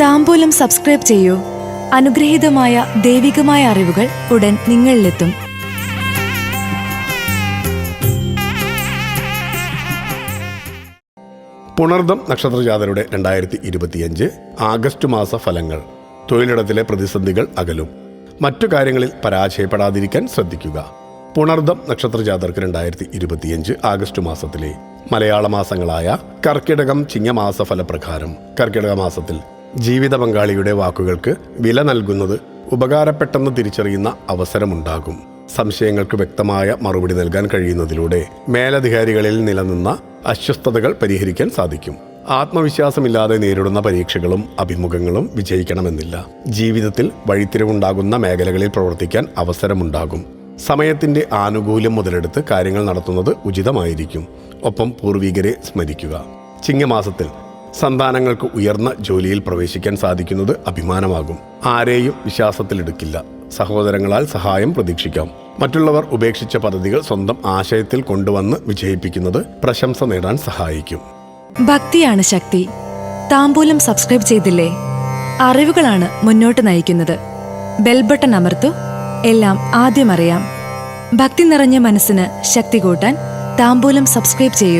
താമ്പൂലം subscribe ചെയ്യൂ. അനുഗ്രഹീതമായ ദൈവികമായ അറിവുകൾ ഉടൻ നിങ്ങളിലെത്തും. പുണർദം നക്ഷത്രജാതരുടെ രണ്ടായിരത്തി ഇരുപത്തിയഞ്ച് ആഗസ്റ്റ് മാസ ഫലങ്ങൾ. തൊഴിലിടത്തിലെ പ്രതിസന്ധികൾ അകലും. മറ്റു കാര്യങ്ങളിൽ പരാജയപ്പെടാതിരിക്കാൻ ശ്രദ്ധിക്കുക. പുണർദം നക്ഷത്രജാതർക്ക് രണ്ടായിരത്തി ഇരുപത്തിയഞ്ച് ആഗസ്റ്റ് മാസത്തിലെ മലയാള മാസങ്ങളായ കർക്കിടകം ചിങ്ങമാസ ഫലപ്രകാരം. കർക്കിടക മാസത്തിൽ ജീവിത പങ്കാളിയുടെ വാക്കുകൾക്ക് വില നൽകുന്നത് ഉപകാരപ്പെട്ടെന്ന് തിരിച്ചറിയുന്ന അവസരമുണ്ടാകും. സംശയങ്ങൾക്ക് വ്യക്തമായ മറുപടി നൽകാൻ കഴിയുന്നതിലൂടെ മേലധികാരികളിൽ നിലനിന്ന അസ്വസ്ഥതകൾ പരിഹരിക്കാൻ സാധിക്കും. ആത്മവിശ്വാസമില്ലാതെ നേരിടുന്ന പരീക്ഷകളും അഭിമുഖങ്ങളും വിജയിക്കണമെന്നില്ല. ജീവിതത്തിൽ വഴിത്തിരിവുണ്ടാകുന്ന മേഖലകളിൽ പ്രവർത്തിക്കാൻ അവസരമുണ്ടാകും. സമയത്തിന്റെ ആനുകൂല്യം മുതലെടുത്ത് കാര്യങ്ങൾ നടത്തുന്നത് ഉചിതമായിരിക്കും. ഒപ്പം പൂർവീകരെ സ്മരിക്കുക. ചിങ്ങമാസത്തിൽ സന്താനങ്ങൾക്ക് ഉയർന്ന ജോലിയിൽ പ്രവേശിക്കാൻ സാധിക്കുന്നത് അഭിമാനമാകും. ആരെയും വിശ്വാസത്തിലെടുക്കില്ല. സഹോദരങ്ങളാൽ സഹായം പ്രതീക്ഷിക്കാം. മറ്റുള്ളവർ ഉപേക്ഷിച്ച പദ്ധതികൾ സ്വന്തം ആശയത്തിൽ കൊണ്ടുവന്ന് വിജയിപ്പിക്കുന്നത് പ്രശംസ നേടാൻ സഹായിക്കും. ഭക്തിയാണ് ശക്തി. താമ്പൂലം സബ്സ്ക്രൈബ് ചെയ്തില്ലേ? അറിവുകളാണ് മുന്നോട്ട് നയിക്കുന്നത്. ബെൽബട്ടൺ അമർത്തു. എല്ലാം ആദ്യം അറിയാം. ഭക്തി നിറഞ്ഞ മനസ്സിന് ശക്തി കൂട്ടാൻ താമ്പൂലം സബ്സ്ക്രൈബ് ചെയ്യൂ.